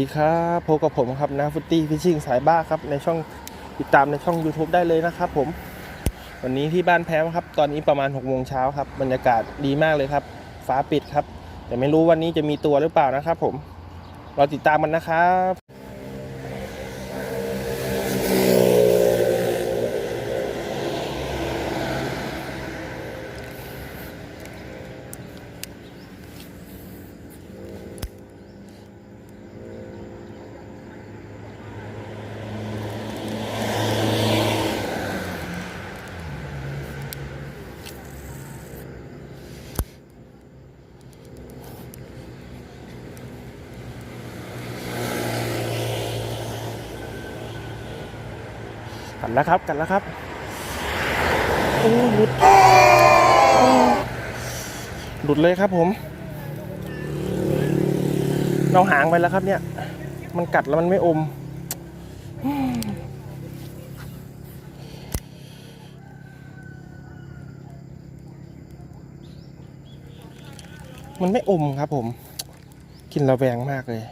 สวัสดีครับพบกับผมครับนาฟุตตี้ฟิชชิ่งสายบ้าครับในช่องติดตามในช่อง YouTube ได้เลยนะครับผมวันนี้ที่บ้านแพ้วครับ ตอนนี้ประมาณ6โมงเช้าครับบรรยากาศดีมากเลยครับ ฟ้าปิดครับ แต่ไม่รู้วันนี้จะมีตัวหรือเปล่านะครับผมเราติดตามมันนะครับันแล้วครับกันแล้วครับโอ้หลุดหลุดเลยครับผม เราหางไปแล้วครับเนี่ย มันกัดแล้วมันไม่อมมันไม่อมครับผม กินระแวงมากเลย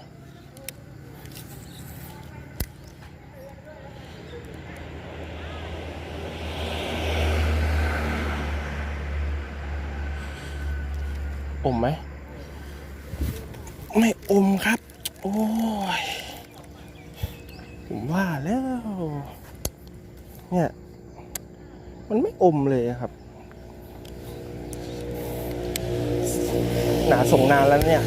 อมไหม ไม่อมครับ โอ้ย ผมว่าแล้ว เนี่ย มันไม่อมเลยครับ หนาส่งนานแล้วเนี่ย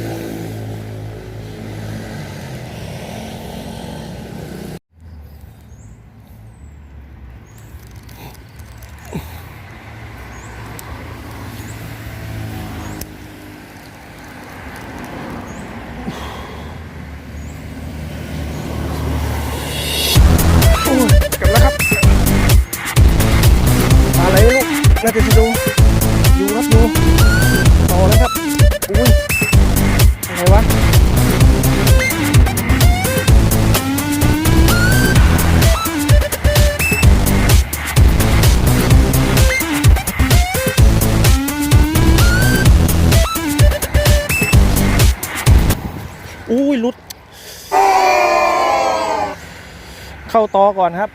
ก่อนครับ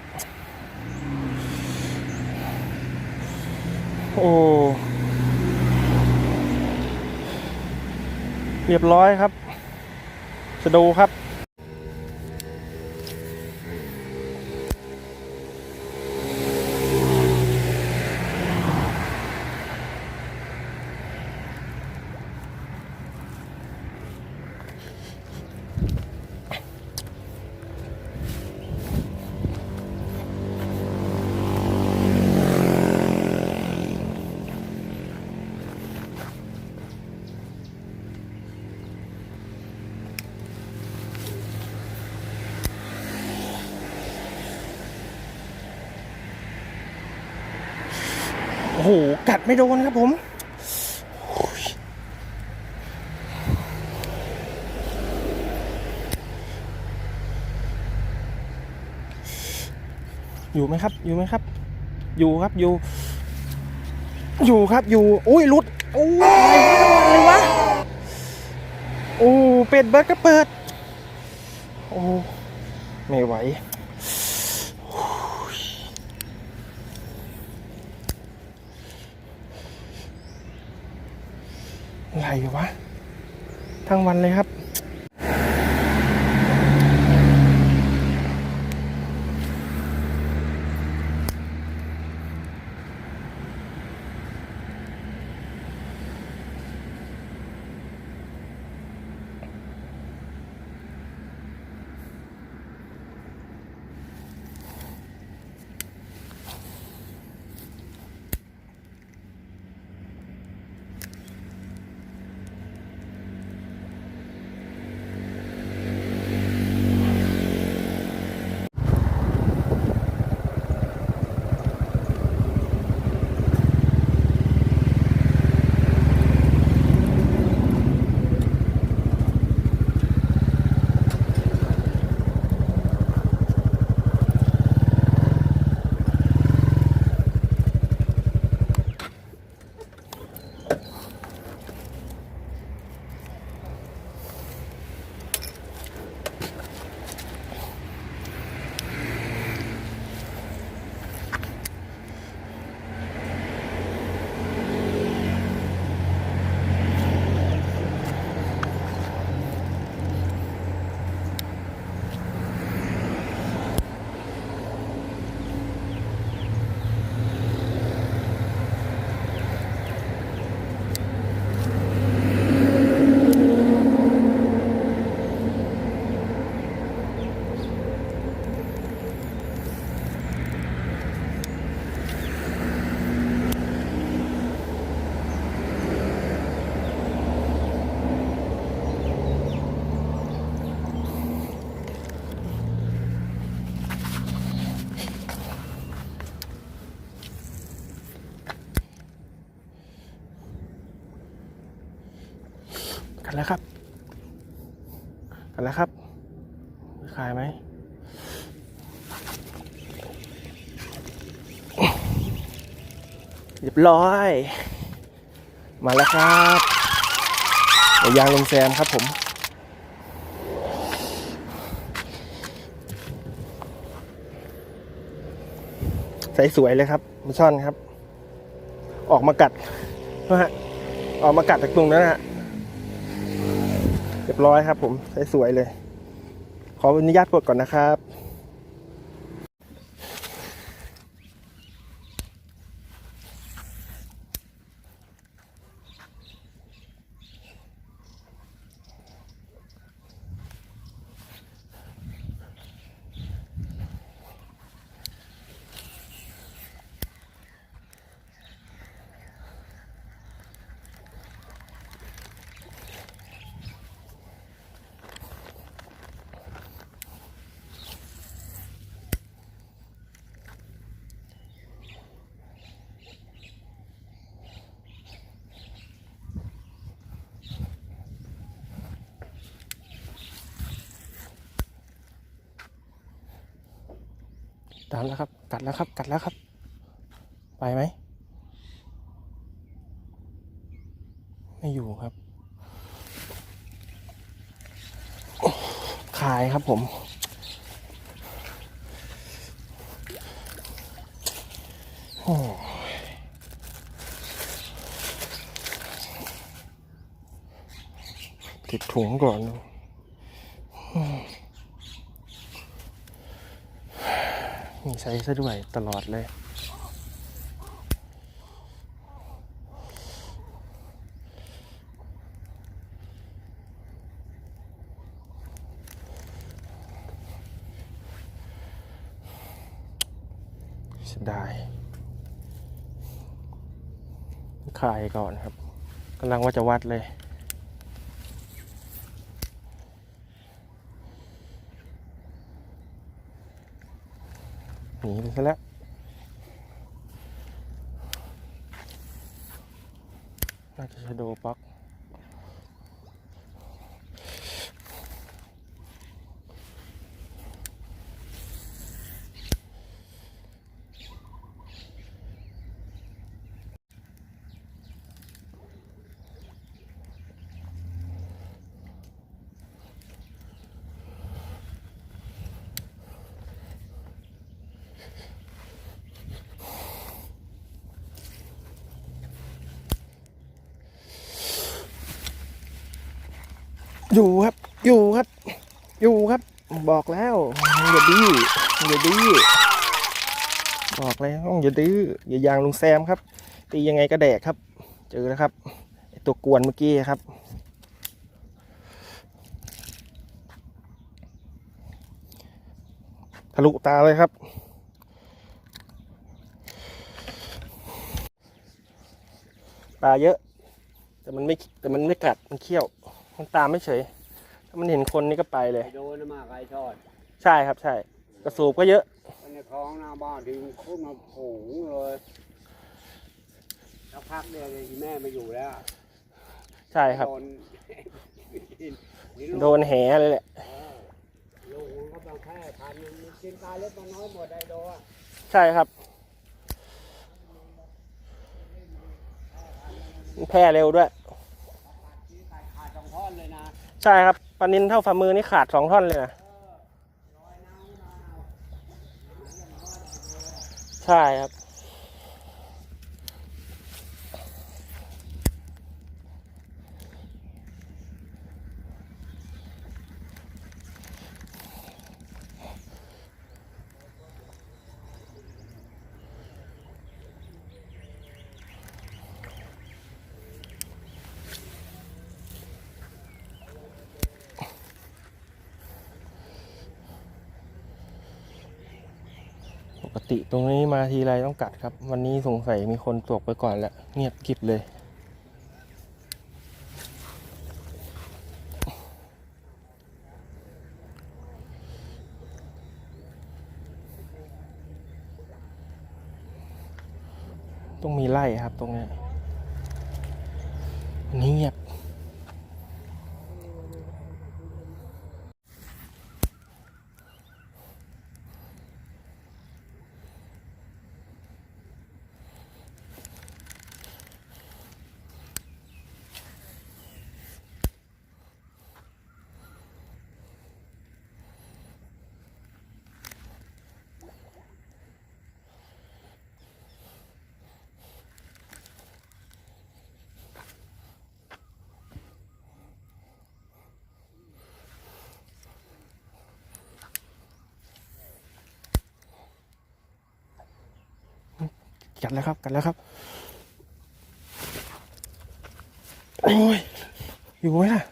โอ้เรียบร้อยครับ จะดูครับ กัดไม่โดนครับผมอยู่ไหมครับ อยู่ไหมครับ อยู่ครับ อยู่ อยู่ครับ อยู่ อุ้ยหลุดโอ้ยอะไรวะอะไรวะ โอ้ เป็ดเบิร์ดก็เปิด โอ้ ไม่ไหว อะไรวะ ทั้งวันเลยครับ กันแล้วครับ กันแล้วครับ ขายไหมเรียบร้อย มาแล้วครับเดี๋ยางลงแซมครับผมใสสวยเลยครับมาช่อนครับ ออกมากัดนะฮะออกมากัดจากตรงนั้นนะฮะ เรียบร้อยครับผมใสสวยเลย ขออนุญาตปลดก่อนนะครับ ตามแล้วครับ กัดแล้วครับ กัดแล้วครับ ไปไหม ไม่อยู่ครับ ขายครับผม โอ้ติดถุงก่อนอืมมี ใช้ซะด้วยตลอดเลย เสียดายคลายก่อนครับกำลังว่าจะวัดเลย หนีไป ซะแล้ว น่าจะชะโดปัก อยู่ครับ อยู่ครับ อยู่ครับ บอกแล้วอย่าดื้ออย่าดื้อบอกแล้วอย่าดื้ออย่ายางลุงแซมครับ ตียังไงก็แดกครับ เจอแล้วครับตัวกวนเมื่อกี้ครับทะลุตาเลยครับ ปลาเยอะ แต่มันไม่แต่มันไม่กัดมันเคี้ยว มันตามไม่เฉย ถ้ามันเห็นคนนี่ก็ไปเลย ไอ้โดนมาไก่ทอดใช่ครับใช่ กระสูบก็เยอะมันในคลองหน้าบ้านดึงขึ้นมาผูงเลยสักพักเดียวเลยแม่ไม่อยู่แล้วใช่ครับ โดนโดนแหเลยแหละลูกมันก็ต้องแพ้พันธุ์มันกินตายเล็กมาน้อยหมดไอ้โดนใช่ครับมันแพร่เร็วด้วย ขาดสองท่อนเลยนะ ใช่ครับปลานินเท่าฝ่ามือนี่ขาดสองท่อนเลยนะใช่ครับ ติตรงนี้มาทีไรต้องกัดครับ วันนี้สงสัยมีคนตกไปก่อนแล้ว เงียบกิบเลย ต้องมีไล่ครับตรงนี้ วันนี้เงียบ กัดแล้วครับกัดแล้วครับ โอ้ย อยู่ไหมล่ะ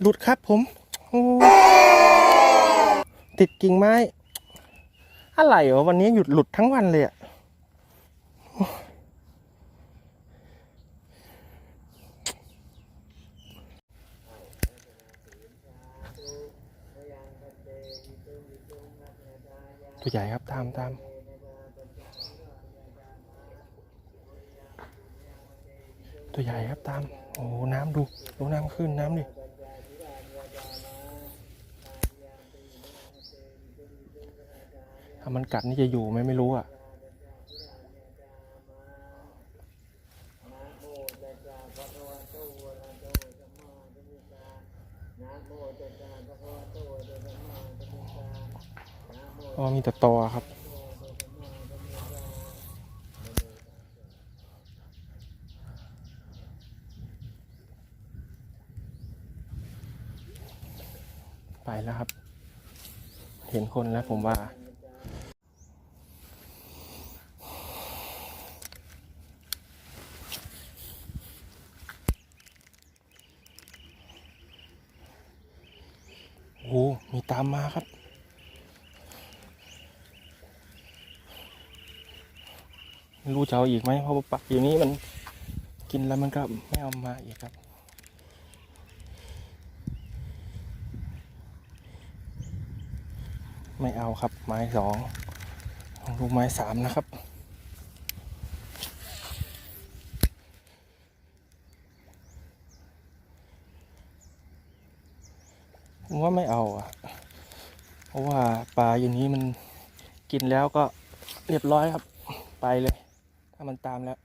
หลุดครับผม ติดกิ่งไม้ อะไรวะวันนี้หยุดหลุดทั้งวันเลยอะตัวใหญ่ครับตามตาม ตัวใหญ่ครับตาม โอ้น้ำดูดูน้ำขึ้นน้ำดิถ้ามันกัดนี่จะอยู่ไหมไม่รู้อะอ๋อมีแต่ตอครับ ไปแล้วครับ เห็นคนแล้วผมว่า โอ้มีตามมาครับ รู้จะเอาอีกไหมเพราะปักอยู่นี้มันกินแล้วมันก็ไม่เอามาอีกครับ ไม่เอาครับ ไม้สองลองดูไม้สามนะครับ ผมว่าไม่เอาอะ เพราะว่าปลาอยู่นี้มันกินแล้วก็เรียบร้อยครับ ไปเลย ถ้ามันตามแล้ว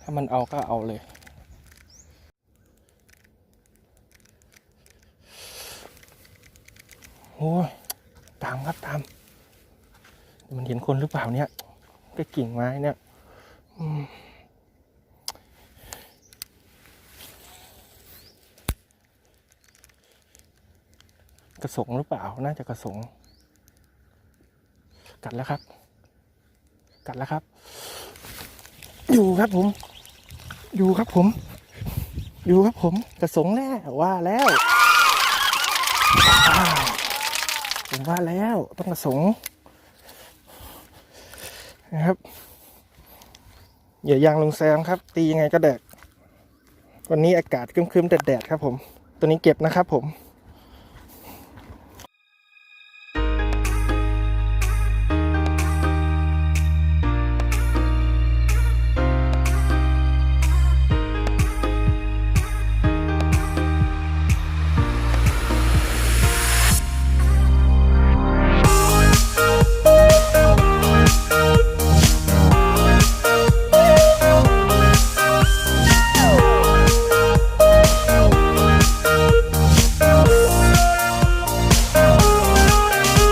ถ้ามันเอาก็เอาเลยโอ้ย ตามครับตาม มันเห็นคนหรือเปล่าเนี่ยก็กิ่งไม้เนี่ยกระสงหรือเปล่า น่าจะกระสง กัดแล้วครับ กัดแล้วครับ อยู่ครับผม อยู่ครับผม อยู่ครับผม กระสงแล้วว่าแล้ว ผมว่าแล้วต้องกระสงนะครับอย่ายางลงแซมครับ ตียังไงก็แดดวันนี้อากาศครึ้มๆแดดๆครับผม ตัวนี้เก็บนะครับผม